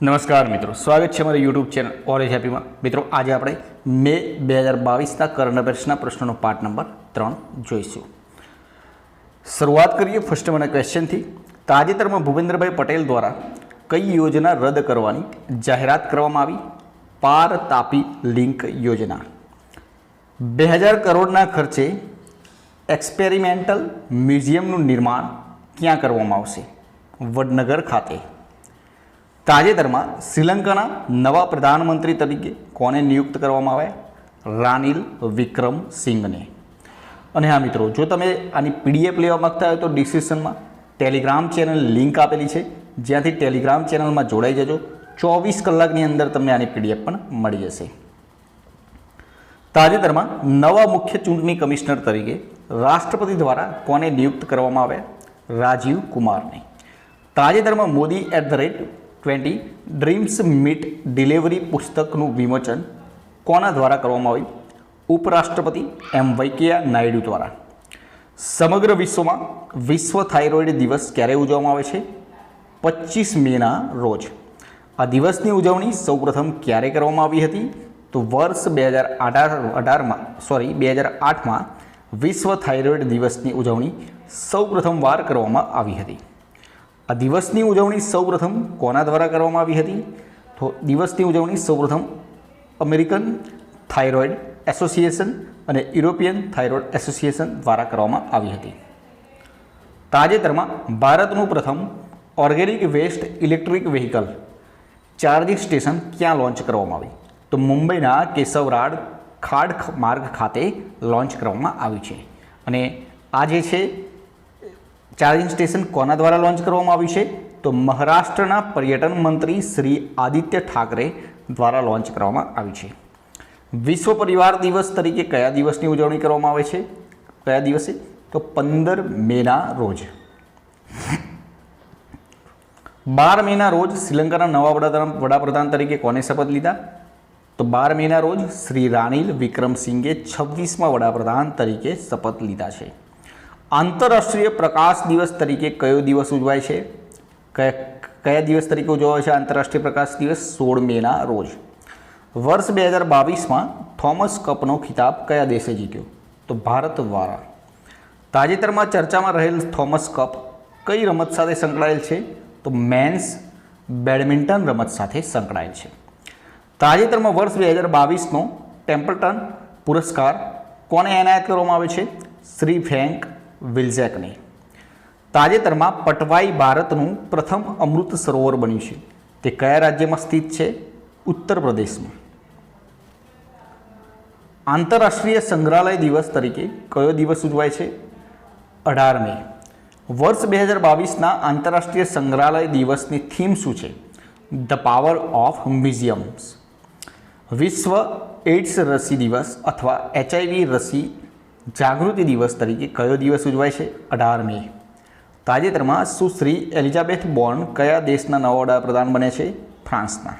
નમસ્કાર મિત્રો, સ્વાગત છે મારી યુટ્યુબ ચેનલ ઓરેજ હેપીમાં મિત્રો, આજે આપણે મે બે હજાર બાવીસના કરંટ અફેર્સના પ્રશ્નોનો પાર્ટ નંબર ત્રણ જોઈશું. શરૂઆત કરીએ ફર્સ્ટ મને ક્વેશ્ચનથી તાજેતરમાં ભૂપેન્દ્રભાઈ પટેલ દ્વારા કઈ યોજના રદ કરવાની જાહેરાત કરવામાં આવી? પાર તાપી લિંક યોજના. બે હજાર કરોડના ખર્ચે એક્સપેરિમેન્ટલ મ્યુઝિયમનું નિર્માણ ક્યાં કરવામાં આવશે? વડનગર ખાતે. તાજેતરમાં શ્રીલંકાના નવા પ્રધાનમંત્રી તરીકે કોને નિયુક્ત કરવામાં આવ્યા? રાનિલ વિક્રમ સિંઘને અને હા મિત્રો, જો તમે આની પીડીએફ લેવા માગતા હોય તો ડિસ્ક્રિપ્શનમાં ટેલિગ્રામ ચેનલ લિંક આપેલી છે. જ્યાંથી ટેલિગ્રામ ચેનલમાં જોડાઈ જજો. ચોવીસ કલાકની અંદર તમને આની પીડીએફ પણ મળી જશે. તાજેતરમાં નવા મુખ્ય ચૂંટણી કમિશનર તરીકે રાષ્ટ્રપતિ દ્વારા કોને નિયુક્ત કરવામાં આવ્યા? રાજીવ કુમારને. તાજેતરમાં Modi at the rate twenty dreams meet delivery પુસ્તકનું વિમોચન કોના દ્વારા કરવામાં આવ્યું? ઉપરાષ્ટ્રપતિ એમ વેંકૈયા નાયડુ દ્વારા. સમગ્ર વિશ્વમાં વિશ્વ થાઇરોઇડ દિવસ ક્યારે ઉજવવામાં આવે છે? પચીસ મેના રોજ. આ દિવસની ઉજવણી સૌપ્રથમ ક્યારે કરવામાં આવી હતી? તો વર્ષ બે હજાર અઢાર અઢારમાં સોરી બે હજાર આઠમાં વિશ્વ થાઇરોઇડ દિવસની ઉજવણી સૌપ્રથમ વાર કરવામાં આવી હતી. આ દિવસની ઉજવણી સૌપ્રથમ કોના દ્વારા કરવામાં આવી હતી? તો દિવસની ઉજવણી સૌપ્રથમ અમેરિકન થાઇરોઇડ એસોસિએશન અને યુરોપિયન થાઇરોઇડ એસોસિએશન દ્વારા કરવામાં આવી હતી. તાજેતરમાં ભારતનું પ્રથમ organic waste electric vehicle charging station ક્યાં લોન્ચ કરવામાં આવી? તો મુંબઈના કેશવરાડ ખાડ માર્ગ ખાતે લોન્ચ કરવામાં આવ્યું છે. અને આ જે છે ચાર્જિંગ સ્ટેશન કોના દ્વારા લોન્ચ કરવામાં આવ્યું છે? તો મહારાષ્ટ્રના પર્યટન મંત્રી શ્રી આદિત્ય ઠાકરે દ્વારા લોન્ચ કરવામાં આવી છે. વિશ્વ પરિવાર દિવસ તરીકે કયા દિવસની ઉજવણી કરવામાં આવે છે? કયા દિવસે? તો પંદર મેના રોજ. બાર મેના રોજ શ્રીલંકાના નવા વડાપ્રધાન વડાપ્રધાન તરીકે કોને શપથ લીધા? તો બાર મેના રોજ શ્રી રાનિલ વિક્રમસિંઘે છવ્વીસમાં વડાપ્રધાન તરીકે શપથ લીધા છે. આંતરરાષ્ટ્રીય પ્રકાશ દિવસ તરીકે કયો દિવસ ઉજવાય છે? કયા કયા દિવસ તરીકે ઉજવાય છે આંતરરાષ્ટ્રીય પ્રકાશ દિવસ? સોળ મેના રોજ. વર્ષ બે હજાર બાવીસમાં થોમસ કપનો ખિતાબ કયા દેશે જીત્યો? તો ભારત દ્વારા તાજેતરમાં ચર્ચામાં રહેલ થોમસ કપ કઈ રમત સાથે સંકળાયેલ છે? તો મેન્સ બેડમિન્ટન રમત સાથે સંકળાયેલ છે. તાજેતરમાં વર્ષ બે હજાર બાવીસનો ટેમ્પલટન પુરસ્કાર કોને એનાયત કરવામાં આવે છે? શ્રી ફ્રેન્ક વિલ્ઝેકને તાજેતરમાં પટવાઈ ભારતનું પ્રથમ અમૃત સરોવર બન્યું છે. તે કયા રાજ્યમાં સ્થિત છે? ઉત્તર પ્રદેશમાં. આંતરરાષ્ટ્રીય સંગ્રહાલય દિવસ તરીકે કયો દિવસ ઉજવાય છે? અઢાર મે. વર્ષ બે હજાર બાવીસના આંતરરાષ્ટ્રીય સંગ્રહાલય દિવસની થીમ શું છે? The power of museums. વિશ્વ એઇડ્સ રસી દિવસ અથવા એચઆઈવી રસી જાગૃતિ દિવસ તરીકે કયો દિવસ ઉજવાય છે? અઢાર મે તાજેતરમાં સુશ્રી એલિઝાબેથ બોર્ન કયા દેશના નવા વડાપ્રધાન બને છે? ફ્રાન્સના.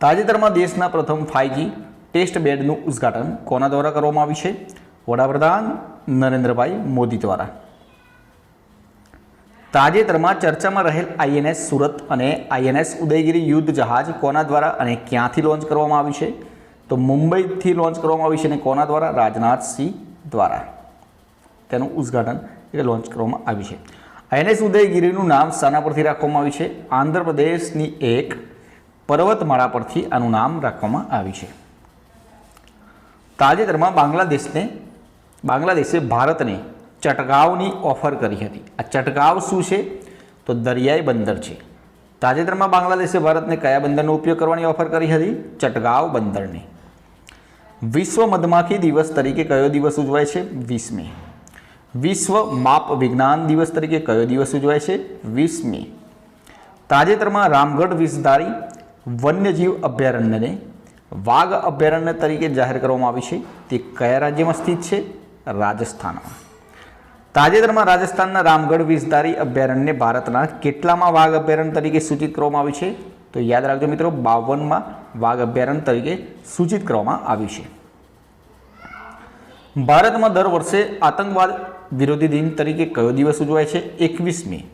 તાજેતરમાં દેશના પ્રથમ ફાઇવજી ટેસ્ટ બેડનું ઉદ્ઘાટન કોના દ્વારા કરવામાં આવ્યું છે? વડાપ્રધાન નરેન્દ્રભાઈ મોદી દ્વારા. તાજેતરમાં ચર્ચામાં રહેલ આઈએનએસ સુરત અને આઈએનએસ ઉદયગીરી યુદ્ધ જહાજ કોના દ્વારા અને ક્યાંથી લોન્ચ કરવામાં આવ્યું છે? તો મુંબઈથી લોન્ચ કરવામાં આવી છે અને કોના દ્વારા? રાજનાથસિંહ દ્વારા. તેનું ઉદ્ઘાટન એટલે લોન્ચ કરવામાં આવ્યું છે. આઈએનએસ ઉદયગીરીનું નામ શાના પરથી રાખવામાં આવ્યું છે. આંધ્રપ્રદેશની એક પર્વતમાળા પરથી આનું નામ રાખવામાં આવ્યું છે. તાજેતરમાં બાંગ્લાદેશને, બાંગ્લાદેશે ભારતને ચટગાવની ઓફર કરી હતી. આ ચટગાવ શું છે? તો દરિયાઈ બંદર છે. તાજેતરમાં બાંગ્લાદેશે ભારતને કયા બંદરનો ઉપયોગ કરવાની ઓફર કરી હતી? ચટગાવ બંદરને. વિશ્વ મધમાખી દિવસ તરીકે કયો દિવસ ઉજવાય છે? વીસમી. વિશ્વ માપ વિજ્ઞાન દિવસ તરીકે કયો દિવસ ઉજવાય છે? વીસમી. તાજેતરમાં રામગઢ વિષધારી વન્યજીવ અભયારણ્યને વાઘ અભયારણ્ય તરીકે જાહેર કરવામાં આવી છે. તે કયા રાજ્યમાં સ્થિત છે? રાજસ્થાનમાં. તાજેતરમાં રાજસ્થાનના રામગઢ વિષધારી અભયારણ્યને ભારતના કેટલામાં વાઘ અભયારણ્ય તરીકે સૂચિત કરવામાં આવ્યું છે? તો યાદ રાખજો મિત્રો, બાવનમાં વાઘ અભયારણ્ય તરીકે સૂચિત કરવામાં આવ્યું છે. ભારતમાં દર વર્ષે આતંકવાદ વિરોધી દિન તરીકે કયો દિવસ ઉજવાય છે? એકવીસ મે.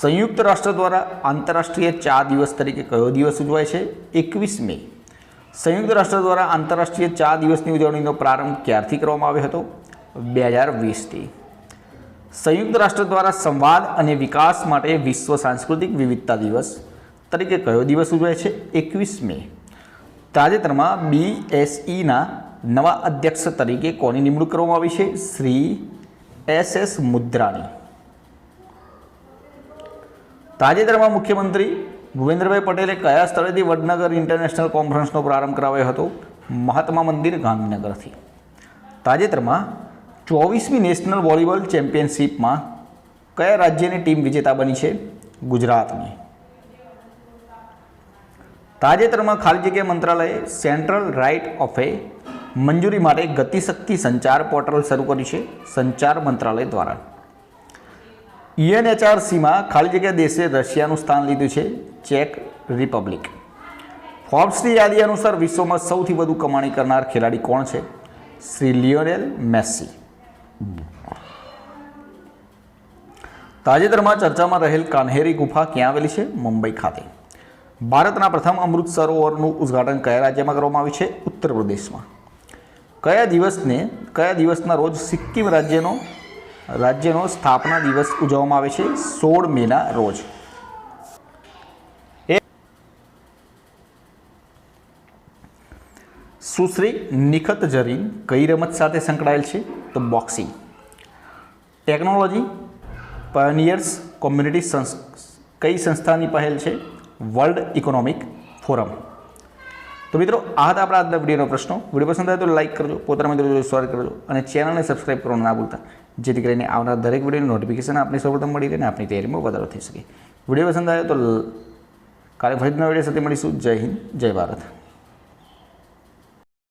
સંયુક્ત રાષ્ટ્ર દ્વારા આંતરરાષ્ટ્રીય ચા દિવસ તરીકે કયો દિવસ ઉજવાય છે? એકવીસ મે. સંયુક્ત રાષ્ટ્ર દ્વારા આંતરરાષ્ટ્રીય ચા દિવસની ઉજવણીનો પ્રારંભ ક્યારથી કરવામાં આવ્યો હતો? બે હજાર વીસથી સંયુક્ત રાષ્ટ્ર દ્વારા સંવાદ અને વિકાસ માટે વિશ્વ સાંસ્કૃતિક વિવિધતા દિવસ તરીકે કયો દિવસ ઉજવાય છે? એકવીસ મે. તાજેતરમાં બીએસઈના નવા અધ્યક્ષ તરીકે કોની નિમણૂક કરવામાં આવી છે? શ્રી એસ એસ મુદ્રાની તાજેતરમાં મુખ્યમંત્રી ભૂપેન્દ્રભાઈ પટેલે કયા સ્થળેથી વડનગર ઇન્ટરનેશનલ કોન્ફરન્સનો પ્રારંભ કરાવ્યો હતો? મહાત્મા મંદિર ગાંધીનગરથી. તાજેતરમાં ચોવીસમી નેશનલ વોલીબોલ ચેમ્પિયનશિપમાં કયા રાજ્યની ટીમ વિજેતા બની છે? ગુજરાતની. તાજેતરમાં ખાલી જગ્યા મંત્રાલયે સેન્ટ્રલ રાઇટ ઓફ મંજૂરી માટે ગતિશક્તિ સંચાર પોર્ટલ શરૂ કર્યું છે સંચાર મંત્રાલય દ્વારા. ઈએનએચઆરસીમાં ખાલી જગ્યા દેશે રશિયાનું સ્થાન લીધું છે, ચેક રિપબ્લિક. ફોર્બ્સની યાદી અનુસાર વિશ્વમાં સૌથી વધુ કમાણી કરનાર ખેલાડી કોણ છે? Shri Lionel Messi. તાજેતરમાં ચર્ચામાં રહેલ કાન્હેરી ગુફા ક્યાં આવેલી છે? મુંબઈ ખાતે. ભારતના પ્રથમ અમૃત સરોવરનું ઉદ્ઘાટન કયા રાજ્યમાં કરવામાં આવ્યું છે? ઉત્તર પ્રદેશમાં. કયા દિવસને, કયા દિવસના રોજ સિક્કિમ રાજ્યનો રાજ્યનો સ્થાપના દિવસ ઉજવવામાં આવે છે? સોળ મેના રોજ. સુશ્રી નિખત જરીન કઈ રમત સાથે સંકળાયેલ છે? તો બોક્સિંગ. ટેકનોલોજી, પાયોનિયર્સ, કોમ્યુનિટી કઈ સંસ્થાની પહેલ છે? વર્લ્ડ ઇકોનોમિક ફોરમ તો મિત્રો, આ હતા આપણા આજના વિડીયોનો પ્રશ્નો. વીડિયો પસંદ આવે તો લાઇક કરજો, પોતાના મિત્રો શેર કરજો અને ચેનલને સબસ્ક્રાઇબ કરવાનું ના ભૂલતા, જેથી કરીને આવનાર દરેક વિડીયોની નોટિફિકેશન આપને સૌપ્રથમ મળી રહે અને આપણી તૈયારીમાં વધારો થઈ શકે. વીડિયો પસંદ આવે તો કાલે ફરીના વીડિયો સાથે મળીશું. જય હિન્દ, જય ભારત.